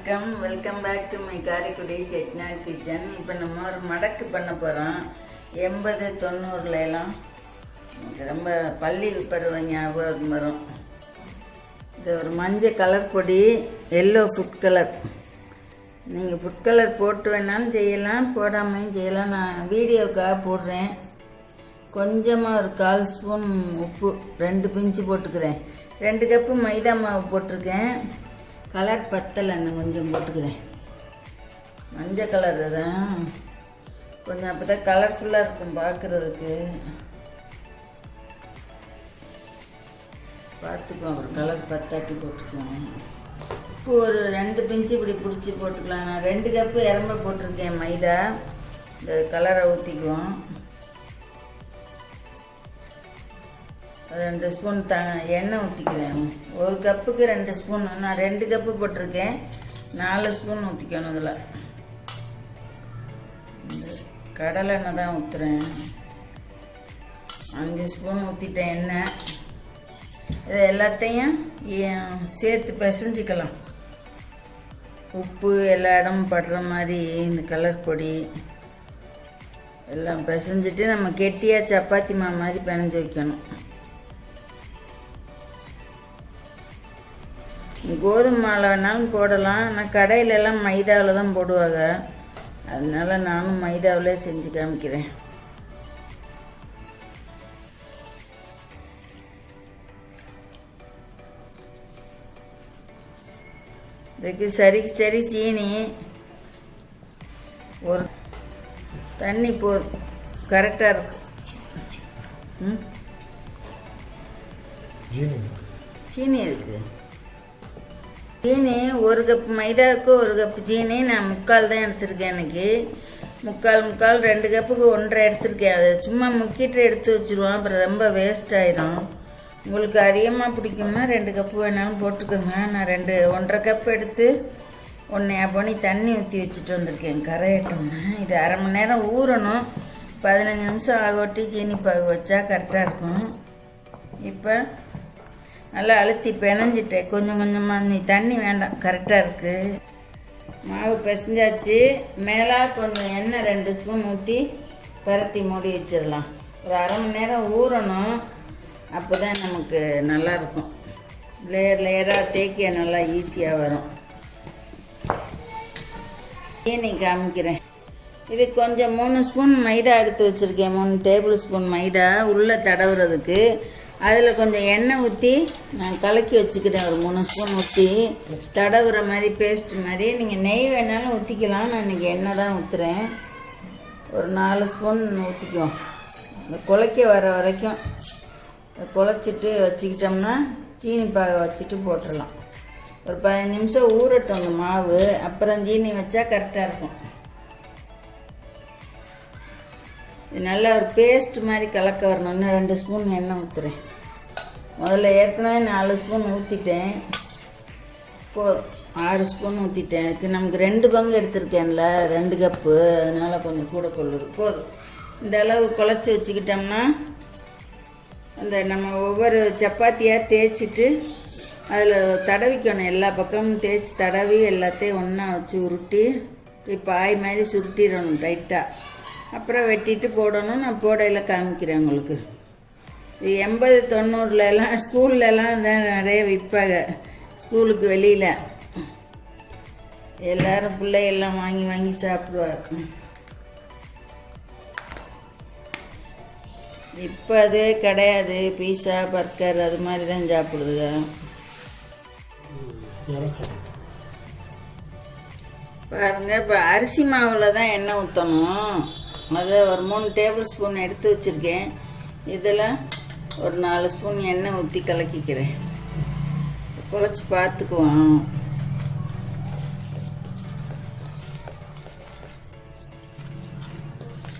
வணக்கம். Welcome back to my Karaikudi Chettinad kitchen இப்போ நம்ம ஒரு மடக்கு பண்ண போகிறோம் எண்பது தொண்ணூறுல எல்லாம். ரொம்ப பள்ளி பருவ ஞாபகம் வரும். இது ஒரு மஞ்சள் கலர் பொடி எல்லோ ஃபுட் கலர் நீங்கள் ஃபுட் கலர் போட்டு வேணாலும் செய்யலாம் போடாமையும் செய்யலாம். நான் வீடியோக்காக போடுறேன். கொஞ்சமாக ஒரு கால் ஸ்பூன் உப்பு ரெண்டு பிஞ்சு போட்டுக்கிறேன். ரெண்டு கப்பு மைதா மாவு போட்டிருக்கேன். கலர் பத்தலை இன்னும் கொஞ்சம் போட்டுக்கிறேன். மஞ்சள் கலர் தான் கொஞ்சம் அப்போ தான் கலர்ஃபுல்லாக இருக்கும் பார்க்குறதுக்கு பார்த்துக்குவோம் அப்புறம் கலர் பத்தாட்டி போட்டுக்குவோம் உப்பு ஒரு ரெண்டு பிஞ்சு இப்படி பிடிச்சி போட்டுக்கலாம். நான் ரெண்டு கப்பு இறம்ப போட்டிருக்கேன் மைதா. இந்த கலரை ஊற்றிக்குவோம் ரெண்டு ஸ்பூன் த எண்ணெய் ஊற்றிக்கிறேன் ஒரு கப்புக்கு ரெண்டு ஸ்பூன் நான் ரெண்டு கப்பு போட்டிருக்கேன். நாலு ஸ்பூன் ஊற்றிக்கணும் இதில் கடலை எண்ணெய் தான் ஊற்றுறேன் அஞ்சு ஸ்பூன் ஊற்றிட்டேன் எண்ணெய். இது எல்லாத்தையும் சேர்த்து பிசைஞ்சிக்கலாம். உப்பு எல்லா இடமும் படுற மாதிரி இந்த கலர் பொடி எல்லாம் பிசைஞ்சிட்டு நம்ம கெட்டியாக சப்பாத்தி மா மாதிரி பிணைஞ்சு வைக்கணும். கோதுமை மாலை வேணாலும் போடலாம். ஆனால் கடையிலெல்லாம் மைதாவில் தான் போடுவாங்க. அதனால நானும் மைதாவிலே செஞ்சு காமிக்கிறேன். இதுக்கு சரி சரி சீனி. ஒரு தண்ணி போ கரெக்டாக இருக்கு. ம்? சீனி ஒரு கப் மைதாவுக்கு ஒரு கப் சீனி நான் முக்கால் தான் எடுத்திருக்கேன் எனக்கு. முக்கால் முக்கால் ரெண்டு கப்புக்கு ஒன்றரை எடுத்திருக்கேன். அதை சும்மா முக்கிட்டு எடுத்து வச்சுருவோம். அப்புறம் ரொம்ப வேஸ்ட் ஆயிரும். உங்களுக்கு அதிகமாக பிடிக்குமா? ரெண்டு கப்பு வேணாலும் போட்டுக்கோங்க. நான் ரெண்டு ஒன்றரை கப் எடுத்து ஒன்றையா பண்ணி தண்ணி ஊற்றி வச்சுட்டு வந்திருக்கேன். கரையட்டோம்னா இது அரை மணி நேரம் ஊறணும். பதினஞ்சு நிமிஷம் ஆகோட்டி சீனி பாகு வச்சா கரெக்டாக இருக்கும். இப்போ நல்லா அழுத்தி பிணைஞ்சிட்டேன் கொஞ்சம் கொஞ்சமாக நீ தண்ணி வேண்டாம். கரெக்டாக இருக்குது மாவு பிசைஞ்சாச்சு. மேலே கொஞ்சம் எண்ணெய் ரெண்டு ஸ்பூன் ஊற்றி பரட்டி மூடி வச்சிடலாம். ஒரு அரை மணி நேரம் ஊறணும். அப்போ தான் நமக்கு நல்லாயிருக்கும் லேயர் லேயராக தேக்கிய நல்லா ஈஸியாக வரும். சீனி காமிக்கிறேன். இது கொஞ்சம் மூணு ஸ்பூன் மைதா எடுத்து வச்சுருக்கேன். மூணு டேபிள் ஸ்பூன் மைதா. உள்ளே தடவுறதுக்கு அதில் கொஞ்சம் எண்ணெய் ஊற்றி நான் கலக்கி வச்சுக்கிறேன். ஒரு மூணு ஸ்பூன் ஊற்றி தடவுற மாதிரி பேஸ்ட் மாதிரி. நீங்கள் நெய் வேணாலும் ஊற்றிக்கலாம் நான் இன்றைக்கி எண்ணெய் தான் ஊற்றுறேன் ஒரு நாலு ஸ்பூன் ஊற்றிக்குவோம் இந்த குலைக்க வர வரைக்கும் குழச்சிட்டு வச்சுக்கிட்டோம்னா சீனி பாகை வச்சுட்டு போட்டுடலாம். ஒரு பதினஞ்சு நிமிஷம் ஊறட்டும் அந்த மாவு. அப்புறம் சீனி வச்சா கரெக்டாக இருக்கும். இது நல்லா ஒரு பேஸ்ட் மாதிரி கலக்க வரணும் ரெண்டு ஸ்பூன் எண்ணெய் ஊற்றுறேன் முதல்ல ஏற்கனவே நாலு ஸ்பூன் ஊற்றிட்டேன் போ ஆறு ஸ்பூன் ஊற்றிட்டேன் இதுக்கு நமக்கு ரெண்டு பங்கு எடுத்திருக்கேன்ல ரெண்டு கப்பு அதனால் கொஞ்சம் கூட கொள்ளுது. போதும். இந்த அளவு குழச்சி வச்சுக்கிட்டோம்னா அந்த நம்ம ஒவ்வொரு சப்பாத்தியாக தேய்ச்சிட்டு அதில் தடவிக்கணும். எல்லா பக்கமும் தேய்ச்சி தடவி எல்லாத்தையும் ஒன்றா வச்சு உருட்டி இப்படி பாய் மாதிரி சுருட்டிடணும் டைட்டாக அப்புறம் வெட்டிட்டு போடணும் நான் போடையில் காமிக்கிறேன் உங்களுக்கு. எண்பது தொண்ணூறுல எல்லாம் ஸ்கூல்ல எல்லாம் தான் நிறைய விற்பாங்க. ஸ்கூலுக்கு வெளியில். எல்லாரும் பிள்ளைகள்லாம் வாங்கி வாங்கி சாப்பிடுவாங்க. இப்போ அது கிடையாது. பீஸா பர்கர் அது மாதிரி தான் சாப்பிடுதுங்க பாருங்க இப்போ அரிசி மாவில் தான் எண்ணெய் ஊற்றணும் அதை ஒரு மூணு டேபிள் ஸ்பூன் எடுத்து வச்சுருக்கேன். இதெல்லாம் ஒரு நாலு ஸ்பூன் எண்ணெய் ஊற்றி கலக்கிக்கிறேன். குழச்சி பார்த்துக்குவோம்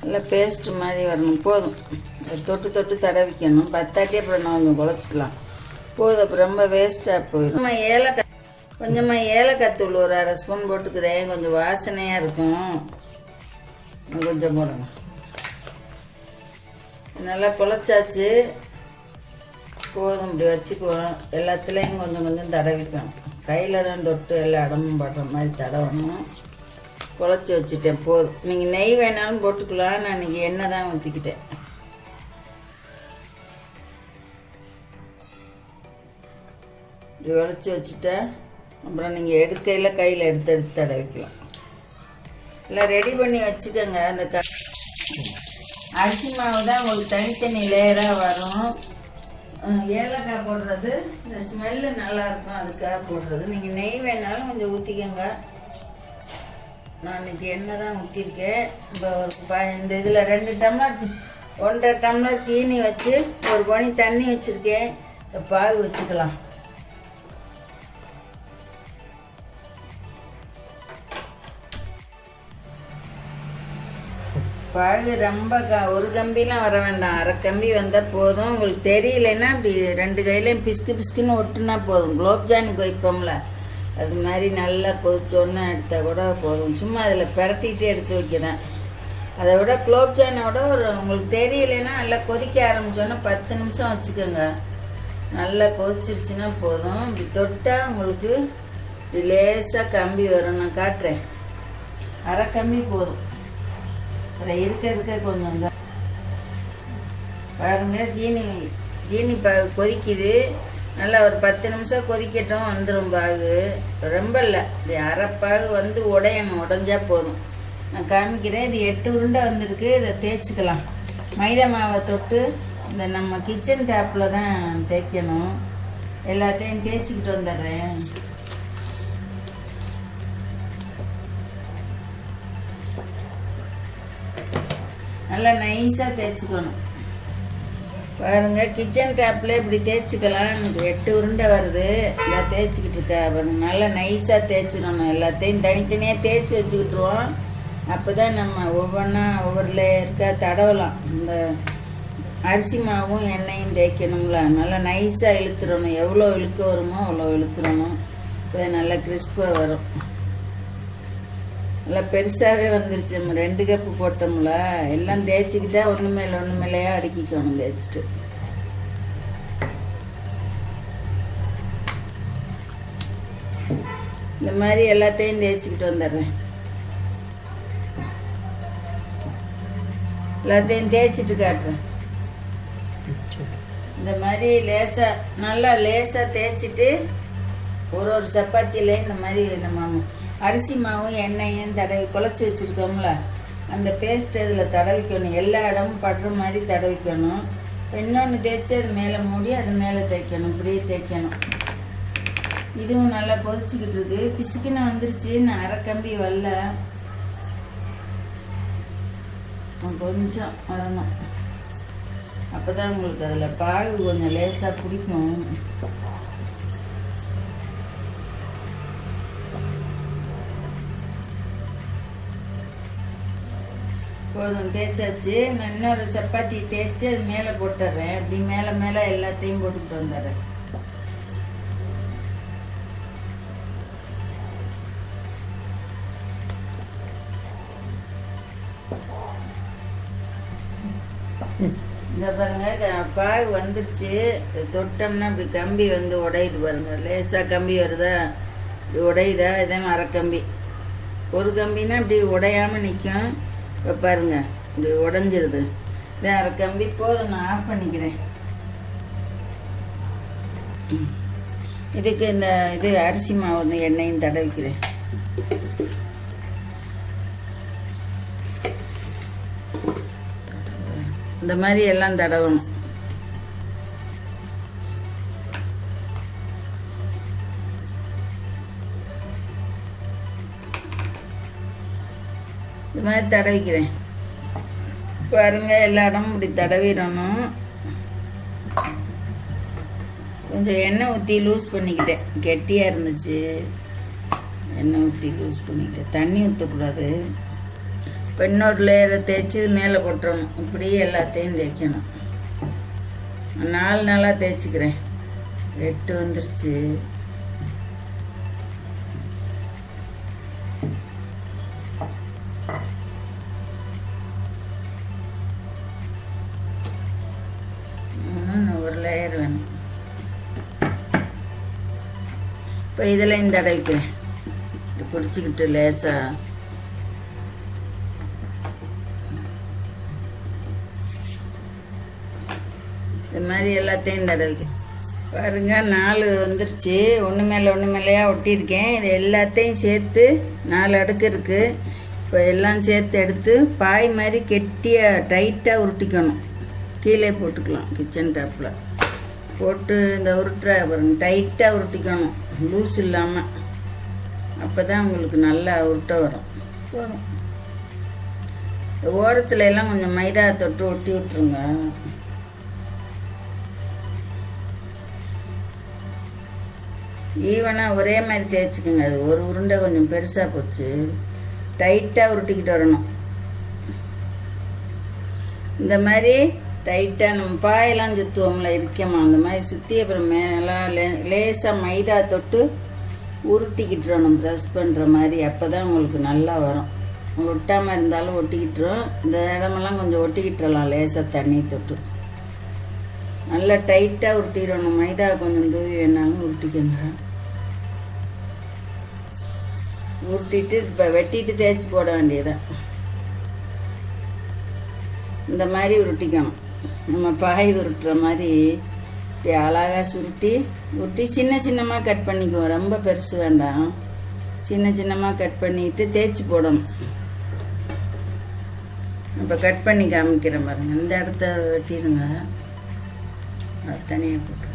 நல்லா பேஸ்ட்டு மாதிரி வரணும். போதும். தொட்டு தொட்டு தடவிக்கணும். பத்தாட்டி அப்புறம் நான் கொஞ்சம் குழச்சிக்கலாம். போதும். அப்புறம் ரொம்ப வேஸ்ட்டாக போயிடும். நம்ம ஏலக்காய் கொஞ்சமாக ஏலக்காய் தூள் ஒரு அரை ஸ்பூன் போட்டுக்கிறேன். கொஞ்சம் வாசனையாக இருக்கும். கொஞ்சம் போடணும். நல்லா குழச்சாச்சு. போதும் இப்படி வச்சுக்குவோம் எல்லாத்துலேயும் கொஞ்சம் கொஞ்சம் தடவிக்கணும் கையில் தான் தொட்டு எல்லா இடமும் படுற மாதிரி தடவணும். குழச்சி வச்சுட்டேன் போதும். நீங்கள் நெய் வேணாலும் போட்டுக்கலாம். நான் இன்னைக்கு எண்ணெய் தான் ஊற்றிக்கிட்டேன் இப்படி உழைச்சி வச்சுட்டேன். அப்புறம் நீங்கள் எடுக்கையில் கையில் எடுத்து எடுத்து தடவிக்கலாம். எல்லாம் ரெடி பண்ணி வச்சுக்கோங்க. அந்த க அரிசி மாவு தான் உங்களுக்கு தனித்தனி லேயராக வரும். ஏலக்காய் போடுறது. இந்த ஸ்மெல்லு நல்லாயிருக்கும் அதுக்காக போடுறது. நீங்கள் நெய் வேணாலும் கொஞ்சம் ஊற்றிக்கோங்க நான் இன்னைக்கு எண்ணெய் தான் ஊற்றிருக்கேன் இப்போ ஒரு இந்த இதில் ரெண்டு டம்ளர் ஒன்றரை டம்ளர் சீனி வச்சு ஒரு பனி தண்ணி வச்சுருக்கேன். இந்த பாகு வச்சுக்கலாம். பாகு ரொம்ப க ஒரு கம்பிலாம் வர வேண்டாம். அரை கம்பி வந்தால் போதும். உங்களுக்கு தெரியலன்னா இப்படி ரெண்டு கையிலையும் பிஸ்கு பிஸ்குன்னு ஒட்டுனா போதும். குலோப்ஜாமுக்கு வைப்போம்ல அது மாதிரி நல்லா கொதிச்சோன்னு எடுத்தால் கூட போதும். சும்மா அதில் பரட்டிகிட்டே எடுத்து வைக்கிறேன். அதை விட குலோப்ஜானோட ஒரு உங்களுக்கு தெரியலைன்னா நல்லா கொதிக்க ஆரம்பித்தோன்னா பத்து நிமிஷம் வச்சுக்கோங்க. நல்லா கொதிச்சிருச்சுன்னா போதும். இப்படி தொட்டால் உங்களுக்கு லேசாக கம்பி வரும். நான் காட்டுறேன். அரை கம்பி போதும். அப்புறம் இருக்க இருக்க கொஞ்சம் தான் பாருங்க ஜீனி ஜீனி பா கொதிக்குது. நல்லா ஒரு பத்து நிமிஷம் கொதிக்கட்டும் வந்துடும் பாகு. ரொம்ப இல்லை. இப்படி அரைப்பாகு வந்து உடையணும் உடஞ்சா போதும். நான் காமிக்கிறேன் இது எட்டு உருண்டை வந்திருக்கு இதை தேய்ச்சிக்கலாம். மைதா மாவை தொட்டு இந்த நம்ம கிச்சன் டேப்பில் தான் தேய்க்கணும். எல்லாத்தையும் தேய்ச்சிக்கிட்டு வந்துடுறேன். நல்லா நைஸாக தேய்ச்சிக்கணும். பாருங்கள் கிச்சன் டேப்பில் இப்படி தேய்ச்சிக்கலாம். எனக்கு எட்டு உருண்டை வருது. எல்லாம் தேய்ச்சிக்கிட்டு இருக்கா. பாருங்க நல்லா நைஸாக தேய்ச்சிடணும் எல்லாத்தையும். தனித்தனியாக தேய்ச்சி வச்சுக்கிட்டுருவோம். அப்போ தான் நம்ம ஒவ்வொன்றா ஒவ்வொரு லேயருக்காக தடவலாம். இந்த அரிசி மாவும் எண்ணெயும் தேய்க்கணும்ல. நல்லா நைஸாக இழுத்துடணும். எவ்வளோ இழுக்க வருமோ அவ்வளோ இழுத்துடணும். இப்போ நல்லா கிறிஸ்பாக வரும். நல்லா பெருசாகவே வந்துருச்சு. நம்ம ரெண்டு கப்பு போட்டோம்ல எல்லாம் தேய்ச்சிக்கிட்டா ஒன்று மேலே ஒன்று மேலேயே அடுக்கிக்கணும் தேய்ச்சிட்டு. இந்த மாதிரி எல்லாத்தையும் தேய்ச்சிக்கிட்டு வந்துடுறேன். எல்லாத்தையும் தேய்ச்சிட்டு காட்டுறேன். இந்த மாதிரி லேசாக நல்லா லேசாக தேய்ச்சிட்டு ஒரு ஒரு சப்பாத்தியிலையும் இந்த மாதிரி நம்ம அரிசி மாவும் எண்ணெயும் தடவி குழச்சி வச்சுருக்கோம்ல அந்த பேஸ்ட்டு அதில் தடவிக்கணும். எல்லா இடமும் படுற மாதிரி தடவிக்கணும். இன்னொன்று தேய்ச்சி அது மேலே மூடி அது மேலே தைக்கணும் இப்படியே தைக்கணும் இதுவும் நல்லா கொதிச்சுக்கிட்டு இருக்கு. பிசுக்குன்னு வந்துருச்சு. நான் அரை கம்பி வரல. கொஞ்சம் வரணும். அப்போ தான் உங்களுக்கு அதில் பாகு கொஞ்சம் லேசாக பிடிக்கும். போதும் தேய்ச்சாச்சு. நான் இன்னொரு சப்பாத்தி தேய்ச்சி அது மேலே போட்டுடுறேன் அப்படி மேலே மேலே எல்லாத்தையும் போட்டுட்டு வந்துடுறேன். இந்த பாருங்க பாகு வந்துருச்சு. தொட்டோம்னா இப்படி கம்பி வந்து உடையுது பாருங்க. லேசாக கம்பி வருதா? இப்படி உடையுதா? இதே மரக்கம்பி. கம்பி ஒரு கம்பினா இப்படி உடையாமல் நிற்கும் இப்போ பாருங்க இப்படி உடஞ்சிருது. இதே அரை கம்பி போதும் நான் ஆஃப் பண்ணிக்கிறேன். இதுக்கு இந்த இது அரிசி மாவு வந்து எண்ணெயும் தடவிக்கிறேன். இந்த மாதிரி எல்லாம் தடவணும். இது மாதிரி தடவிக்கிறேன். பாருங்க எல்லா இடமும் இப்படி தடவிடணும். கொஞ்சம் எண்ணெய் ஊற்றி லூஸ் பண்ணிக்கிட்டேன். கெட்டியாக இருந்துச்சு. எண்ணெய் ஊற்றி லூஸ் பண்ணிக்கிட்டேன். தண்ணி ஊற்றக்கூடாது இப்போ இன்னொரு லேயரை தேய்ச்சி மேலே போட்டுறணும் இப்படியே எல்லாத்தையும் தேய்க்கணும். நாலு நாளாக தேய்ச்சிக்கிறேன். எட்டு வந்துருச்சு. இதில் இப்படி பிடிச்சிக்கிட்டு லேசாக இது மாதிரி எல்லாத்தையும் தடவிக்க. பாருங்க நாலு வந்துருச்சு. ஒன்று மேலே ஒன்று மேலேயா ஒட்டியிருக்கேன். இது எல்லாத்தையும் சேர்த்து நாலு அடுக்கு இருக்குது இப்போ எல்லாம் சேர்த்து எடுத்து பாய் மாதிரி கெட்டியாக டைட்டாக உருட்டிக்கணும். கீழே போட்டுக்கலாம் கிச்சன் டாப்பில் போட்டு இந்த உருட்டுற பாருங்க டைட்டாக உருட்டிக்கணும். லூஸ் இல்லாமல் அப்போ தான் உங்களுக்கு நல்லா உருட்ட வரும். போதும் ஓரத்துல எல்லாம் கொஞ்சம் மைதா தொட்டு ஒட்டி விட்ருங்க ஈவனாக ஒரே மாதிரி தேய்ச்சிக்கோங்க. அது ஒரு உருண்டை கொஞ்சம் பெருசாக போச்சு. டைட்டாக உருட்டிக்கிட்டு வரணும். இந்த மாதிரி டைட்டாக நம்ம பாயெல்லாம் சுற்றுவோம்ல இருக்கமா அந்த மாதிரி சுற்றி அப்புறம் மேலே லே லேசாக மைதா தொட்டு உருட்டிக்கிட்டுறணும் ப்ரெஸ் பண்ணுற மாதிரி. அப்போ தான் உங்களுக்கு நல்லா வரும். ஒட்டாமல் இருந்தாலும் ஒட்டிக்கிட்டுரும். இந்த இடமெல்லாம் கொஞ்சம் ஒட்டிக்கிட்டுறலாம் லேசாக தண்ணி தொட்டு. நல்லா டைட்டாக உருட்டிடணும் மைதா கொஞ்சம் தூவி வேணாலும் உருட்டிக்கோங்க. உருட்டிட்டு இப்போ வெட்டிட்டு தேய்ச்சி போட வேண்டியதான் இந்த மாதிரி உருட்டிக்கணும். நம்ம பாய் உருட்டுற மாதிரி இப்படி அழகாக சுருட்டி உருட்டி சின்ன சின்னமாக கட் பண்ணிக்குவோம். ரொம்ப பெருசு வேண்டாம். சின்ன சின்னமாக கட் பண்ணிட்டு தேய்ச்சி போடணும். இப்போ கட் பண்ணி காமிக்கிறேன் பாருங்கள் இந்த இடத்த வெட்டிடுங்க. அது தனியாக போட்டு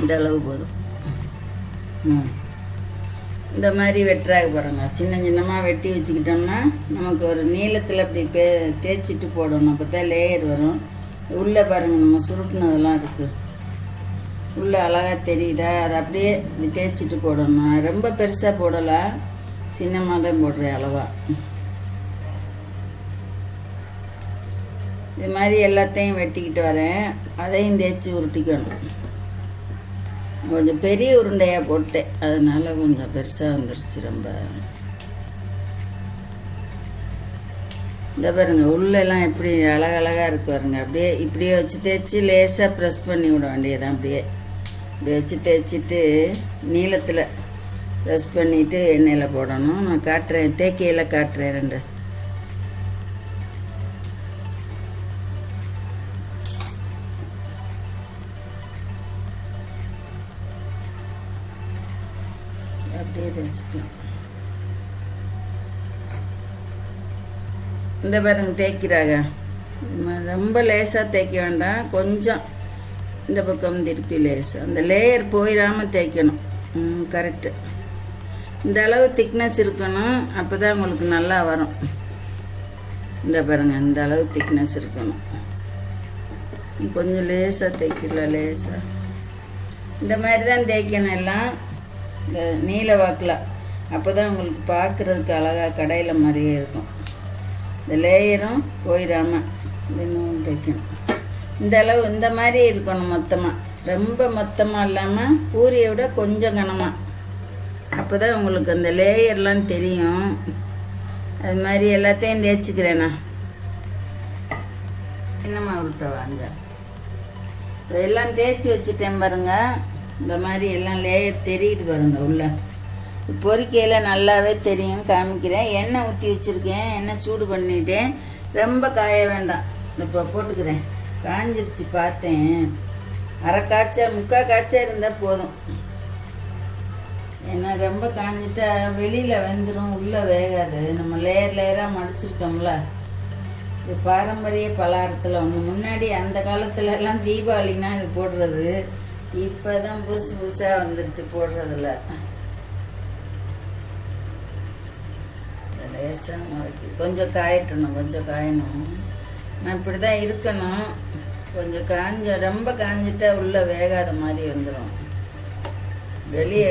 இந்த அளவு போதும். ம். இந்த மாதிரி வெட்டுறாங்க பாருங்கள் சின்ன சின்னமாக வெட்டி வச்சுக்கிட்டோம்னா நமக்கு ஒரு நீளத்தில் அப்படி பே தேய்ச்சிட்டு போடணும். அப்போ தான் லேயர் வரும். உள்ளே பாருங்கள் நம்ம சுருட்டினதெல்லாம் இருக்குது உள்ளே அழகாக தெரியுதா? அதை அப்படியே இப்படி தேய்ச்சிட்டு போடணும். ரொம்ப பெருசாக போடலாம் சின்னமாக தான் போடுறேன் அளவாக இது மாதிரி எல்லாத்தையும் வெட்டிக்கிட்டு வரேன். அதையும் தேய்ச்சி உருட்டிக்கணும். கொஞ்சம் பெரிய உருண்டையாக போட்டேன். அதனால் கொஞ்சம் பெருசாக வந்துருச்சு ரொம்ப. இந்த பாருங்க உள்ளெல்லாம் எப்படி அழகழகாக இருக்கு பாருங்க. அப்படியே இப்படியே வச்சு தேய்ச்சி லேசாக ப்ரெஸ் பண்ணி விட வேண்டியதான் அப்படியே. இப்படி வச்சு தேய்ச்சிட்டு நீளத்தில் ப்ரெஸ் பண்ணிவிட்டு எண்ணெயில் போடணும். நான் காட்டுறேன் தேக்கையில் காட்டுறேன் ரெண்டு. அப்படியே தெரிஞ்சுக்கலாம் இந்த பாருங்க தேய்க்கிறாங்க. ரொம்ப லேசாக தேய்க்க வேண்டாம். கொஞ்சம் இந்த பக்கம் திருப்பி லேசாக அந்த லேயர் போயிடாமல் தேய்க்கணும். கரெக்டு இந்த அளவு திக்னஸ் இருக்கணும். அப்போ தான் உங்களுக்கு நல்லா வரும். இந்த பாருங்க இந்த அளவு திக்னஸ் இருக்கணும். கொஞ்சம் லேசாக தேய்க்கல லேசாக இந்த மாதிரி தான் தேய்க்கணும் எல்லாம். நீல வாக்கில். அப்போ தான் உங்களுக்கு பார்க்குறதுக்கு அழகாக கடையில் மாதிரியே இருக்கும். இந்த லேயரும் போயிடாமல் இன்னும் தைக்கணும். இந்த அளவு இந்த மாதிரி இருக்கணும் மொத்தமாக ரொம்ப மொத்தமாக இல்லாமல் பூரியை விட கொஞ்சம் கனமாக அப்போ தான் உங்களுக்கு அந்த லேயர்லாம் தெரியும். அது மாதிரி எல்லாத்தையும் தேய்ச்சிக்கிறேண்ணா என்னம்மா விட்ட வாங்க? எல்லாம் தேய்ச்சி வச்சுட்டேன் பாருங்கள் இந்த மாதிரி எல்லாம் லேயர் தெரியுது பாருங்க உள்ள. பொறிக்கையில் நல்லாவே தெரியும் காமிக்கிறேன். எண்ணெய் ஊற்றி வச்சுருக்கேன். எண்ணெய் சூடு பண்ணிட்டேன். ரொம்ப காய வேண்டாம். இப்போ போட்டுக்கிறேன். காஞ்சிருச்சு பார்த்தேன். அரை காய்ச்சா முக்கால் காய்ச்சா இருந்தால் போதும். ஏன்னா ரொம்ப காஞ்சிட்டா வெளியில் வெந்துடும் உள்ளே வேகாது. நம்ம லேயர் லேயராக மடிச்சிருக்கோம்ல. இது பாரம்பரிய பலகாரத்தில் ஒன்று முன்னாடி அந்த காலத்துலலாம் தீபாவளின்னா தீபாவளினா இது போடுறது. இப்போ தான் புதுசு புதுசாக வந்துருச்சு போடுறதில்ல. லேசாக கொஞ்சம் காயட்டணும் கொஞ்சம் காயணும். நான் இப்படி தான் இருக்கணும். கொஞ்சம் காஞ்ச ரொம்ப காஞ்சிட்டா உள்ளே வேகாத மாதிரி வந்துடும் வெளியே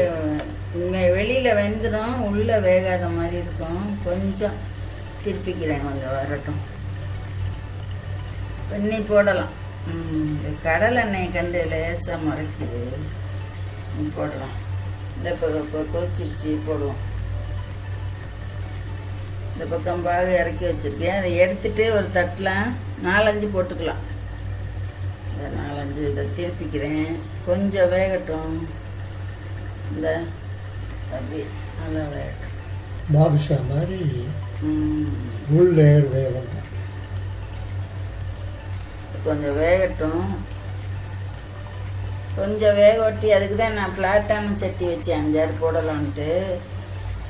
வெளியில் வெந்துடும் உள்ளே வேகாத மாதிரி இருக்கும். கொஞ்சம் திருப்பிக்கிறேன் கொஞ்சம் வரட்டும். பண்ணி போடலாம். இந்த கடலை எண்ணெய் கண்டு லேசாக முறைக்குது. ம், போடலாம். இந்த பக்கம் இப்போ கொதிச்சிருச்சு போடுவோம். இந்த பக்கம் பாகு இறக்கி வச்சுருக்கேன். அதை எடுத்துட்டு ஒரு தட்டில் நாலஞ்சு போட்டுக்கலாம். இந்த நாலஞ்சு இதை திருப்பிக்கிறேன். கொஞ்சம் வேகட்டும். இந்த அப்படி நல்லா வேகட்டும். பாதுஷா மாதிரி உள் லேயர் வேகணும் கொஞ்சம் வேகட்டும். கொஞ்சம் வேக ஒட்டி அதுக்கு தான் நான் ஃப்ளாட்டான சட்டி வச்சு அஞ்சாறு போடலான்ட்டு.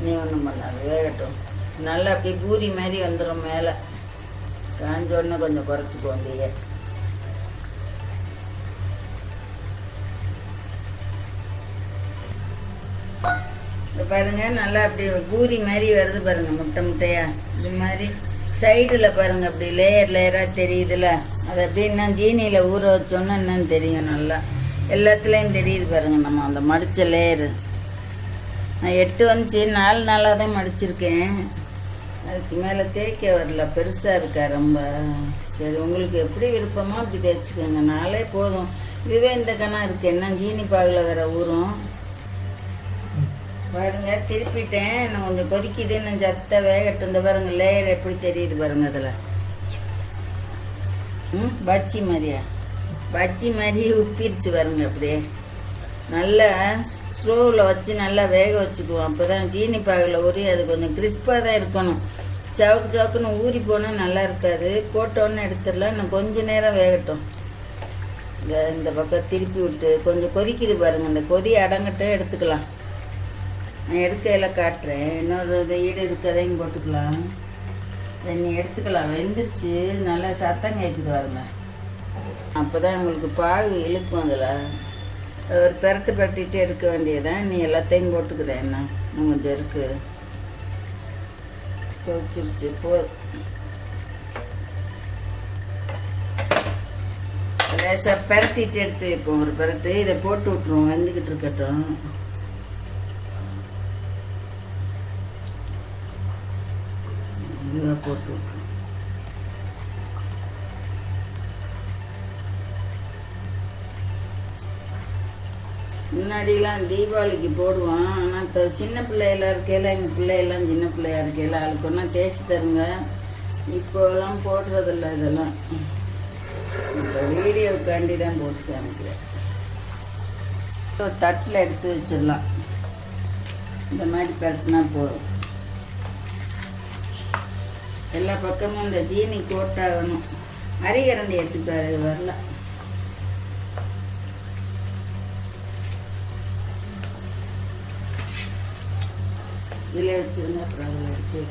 நீ ஒன்றும் பண்ணாது வேகட்டும். நல்லா அப்படியே பூரி மாதிரி வந்துடும் மேலே. காஞ்ச உடனே கொஞ்சம் குறைச்சிக்கோ வந்தீங்க பாருங்க நல்லா அப்படி பூரி மாதிரி வருது பாருங்க முட்டை முட்டையா. இது மாதிரி. சைடில் பாருங்க அப்படி லேயர் லேயராக தெரியுதுல. அது அப்படின்னா ஜீனியில் ஊற வச்சோன்னா என்னன்னு தெரியும் நல்லா. எல்லாத்துலேயும் தெரியுது பாருங்க நம்ம அந்த மடித்த லேயரு நான் எட்டு வந்துச்சு நாலு நாளாக தான் மடிச்சிருக்கேன். அதுக்கு மேலே தேய்க்க வரல பெருசாக இருக்கா ரொம்ப. சரி உங்களுக்கு எப்படி விருப்பமோ அப்படி தேய்ச்சிக்கோங்க. நாளே போதும். இதுவே இந்த கணம் இருக்குது என்ன ஜீனி பாகில் வேறு ஊறும். பாருங்க திருப்பிட்டேன். நான் கொஞ்சம் கொதிக்குது நான் சத்த வேகட்டும் இந்த பாருங்க லேயர் எப்படி தெரியுது பாருங்க அதில். ம் பச்சி மாதிரியா? பச்சி மாதிரி உப்பிருச்சு பாருங்க அப்படியே. நல்லா ஸ்லோவில் வச்சு நல்லா வேக வச்சுக்குவோம். அப்போ தான் ஜீனி பாகில் ஊறி அது கொஞ்சம் கிறிஸ்பாக தான் இருக்கணும். சவுக்கு சவுக்குன்னு ஊறி போனால் நல்லா இருக்காது. போட்டோன்னு எடுத்துடலாம். இன்னும் கொஞ்சம் நேரம் வேகட்டும். இந்த இந்த பக்கம் திருப்பி விட்டு கொஞ்சம் கொதிக்குது பாருங்கள் இந்த கொதி அடங்கட்டும் எடுத்துக்கலாம். நான் எடுக்கையில காட்டுறேன். இன்னொரு இது ஈடு இருக்கதையும் போட்டுக்கலாம். இதை நீ எடுத்துக்கலாம். வெந்துருச்சு. நல்லா சத்தம் கேட்குது பாருங்க. அப்போ தான் உங்களுக்கு பாகு இழுக்கும் அதில். ஒரு பெரட்டு பரட்டிட்டு எடுக்க வேண்டியதான் நீ எல்லாத்தையும் போட்டுக்கிறேன் என்ன? கொஞ்சம் இருக்கு கொதிச்சிருச்சு. போ. லேசாக பெரட்டிட்டு எடுத்து வைப்போம் ஒரு பெரட்டு. இதை போட்டு விட்ருவோம் வந்துக்கிட்டு இருக்கட்டும். இதுவாக போட்டு விட்ருவோம் முன்னாடிலாம் தீபாவளிக்கு போடுவோம். ஆனால் இப்போ சின்ன பிள்ளைகளாக இருக்கையில எங்கள் பிள்ளையெல்லாம் சின்ன பிள்ளையா இருக்கையில அதுக்கு ஒன்றா தேய்ச்சி தருங்க. இப்போலாம் போடுறதில்ல இதெல்லாம். இப்போ வீடியோக்காண்டி தான் போட்டு காமிக்கிறேன். ஒரு தட்டில் எடுத்து வச்சிடலாம். இந்த மாதிரி பரட்டினா போதும். எல்லா பக்கமும் இந்த ஜீனி கோட்டாகணும். அரிகரண்டி எடுத்துக்காரு இது வரல. இதில் வச்சுருங்க அப்புறம் அதில் எடுத்து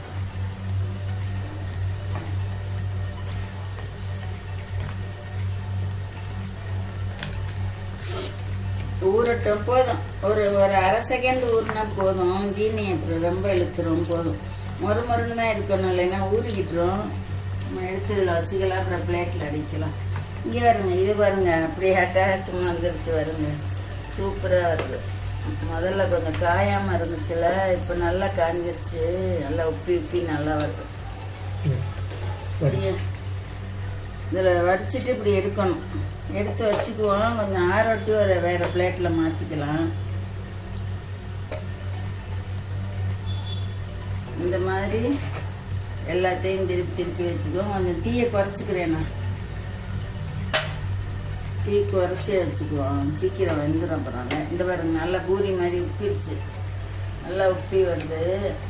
ஊறட்டும் போதும். ஒரு ஒரு அரை செகண்ட் ஊறினா போதும். ஜீனி அப்புறம் ரொம்ப இழுத்துரும் போதும். மொறு மொறுன்னு தான் இருக்கணும் இல்லைன்னா ஊறிக்கிட்டுரும். நம்ம எடுத்து இதில் வச்சுக்கலாம் அப்புறம் பிளேட்டில் அடிக்கலாம். இங்கே வருங்க இது பாருங்க அப்படியே அட்டகாசமாக வந்துருச்சு வருங்க. சூப்பராக வருது. முதல்ல கொஞ்சம் காயாமல் இருந்துச்சுல இப்போ நல்லா காஞ்சிருச்சு. நல்லா உப்பி உப்பி நல்லா வருது. இதில் வடிச்சிட்டு இப்படி எடுக்கணும். எடுத்து வச்சுக்குவோம். கொஞ்சம் ஆரோட்டி ஒரு வேறு பிளேட்டில் மாற்றிக்கலாம் இந்த மாதிரி எல்லாத்தையும் திருப்பி திருப்பி வச்சுக்குவோம் கொஞ்சம் தீயை குறைச்சிக்கிறேன் நான் தீ குறைச்சி வச்சுக்குவோம் சீக்கிரம் வெந்துடும் அப்புறம் இந்த பாருங்க நல்லா பூரி மாதிரி உப்பிருச்சு. நல்லா உப்பி வருது.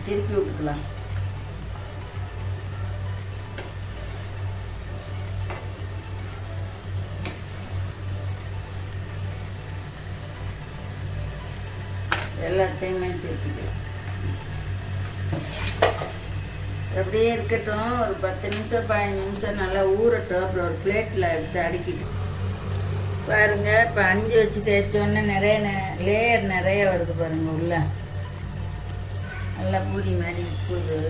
திருப்பி விட்டுக்கலாம். இருக்கட்டும் ஒரு பத்து நிமிஷம் பதினஞ்சு நிமிஷம் நல்லா ஊறட்டும். அப்புறம் ஒரு பிளேட்டில் எடுத்து அடிக்கிட்டு பாருங்கள் இப்போ அஞ்சு வச்சு தேய்ச்சோன்னே நிறைய லேயர் நிறைய வருது பாருங்கள் உள்ள. நல்லா பூரி மாதிரி உப்புது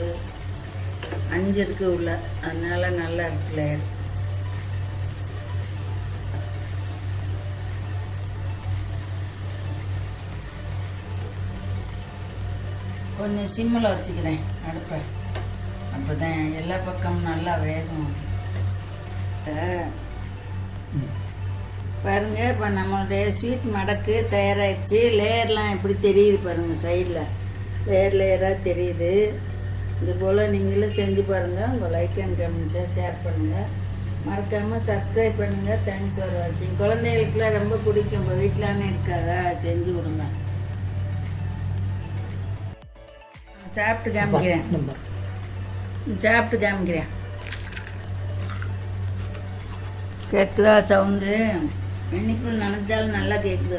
அஞ்சு இருக்கு உள்ள. அதனால நல்லா இருக்கு லேயர் கொஞ்சம் சிம்மில் வச்சுக்கிறேன் அடுப்பை. அப்போ தான் எல்லா பக்கமும் நல்லா வேகும். பாருங்க இப்போ நம்மளுடைய ஸ்வீட் மடக்கு தயாராகிடுச்சு லேயர்லாம் எப்படி தெரியுது பாருங்க சைடில் லேயர் லேயராக தெரியுது. இது போல் நீங்களும் செஞ்சு பாருங்கள் உங்கள் லைக் அண்ட் கமெண்ட்ஸை ஷேர் பண்ணுங்கள் மறக்காமல் சப்ஸ்கிரைப் பண்ணுங்கள் தேங்க்ஸ் ஃபார் வாட்சிங் குழந்தைகளுக்குலாம் ரொம்ப பிடிக்கும். இப்போ வீட்டிலானே இருக்காதா? செஞ்சு கொடுங்க. சாப்பிட்டு காமிக்கிறேன். சாப்பிட்டு காமிக்கிறேன். கேட்குதா சவுண்டு? வெண்ணிக்குள் நினைச்சாலும் நல்லா கேட்குது